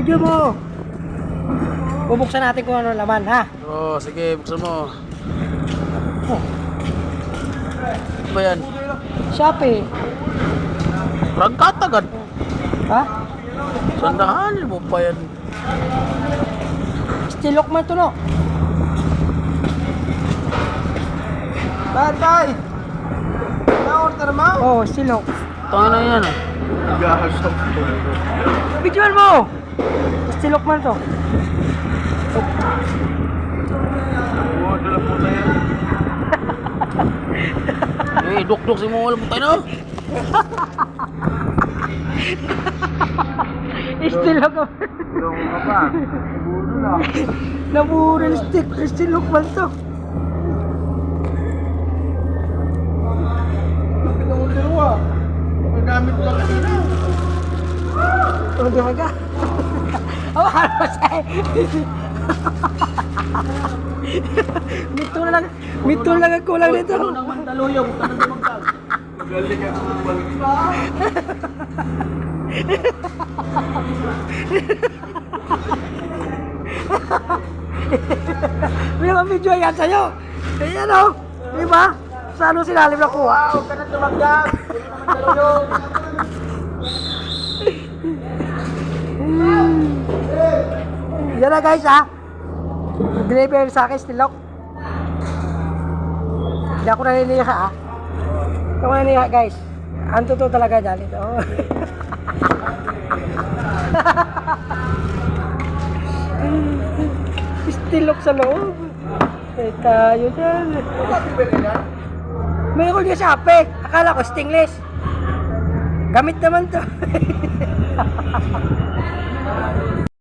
Video mo. Bubuksan natin kung ano laman, ha? Oo, oh, sige, buksan mo. Ano ba yan? Shopee. Rangkat agad. Ha? Sandahan mo pa yan. Stilok man to, no? Tatay! Na-order mo? Oo, oh, stilok. Tanga na yan ah. Gasap ko. Videoan mo! Stilok man to. Oo, dala po na yan. Eh, duk-duk si mo wala mo tayo no? Stilok. Yung ka pa. Bulo na. Naburin stick. Stilok man to. Mo ah. Magamit ko lang kanina. Oh, di ba ka? Oh, ba siya? Mito lang. Mito lang ang kulang nito. Nang mandaloyo, bukan na dumagdag. Galing ako balik. May mga video yan sa'yo. Ayan o. Di ba? Sa ano sinalim na kuha? Huwag ka na dumagdag. Mandaloyo. Yan na guys ha. Deliver sa akin stilok. Hindi ako naniniya ha. Hindi ako naniniya guys. Ang totoo talaga dyan ito. Stilok sa loob. Eh tayo dyan. Mayroon niya sa ape. Akala ko stingless. Gamit naman to.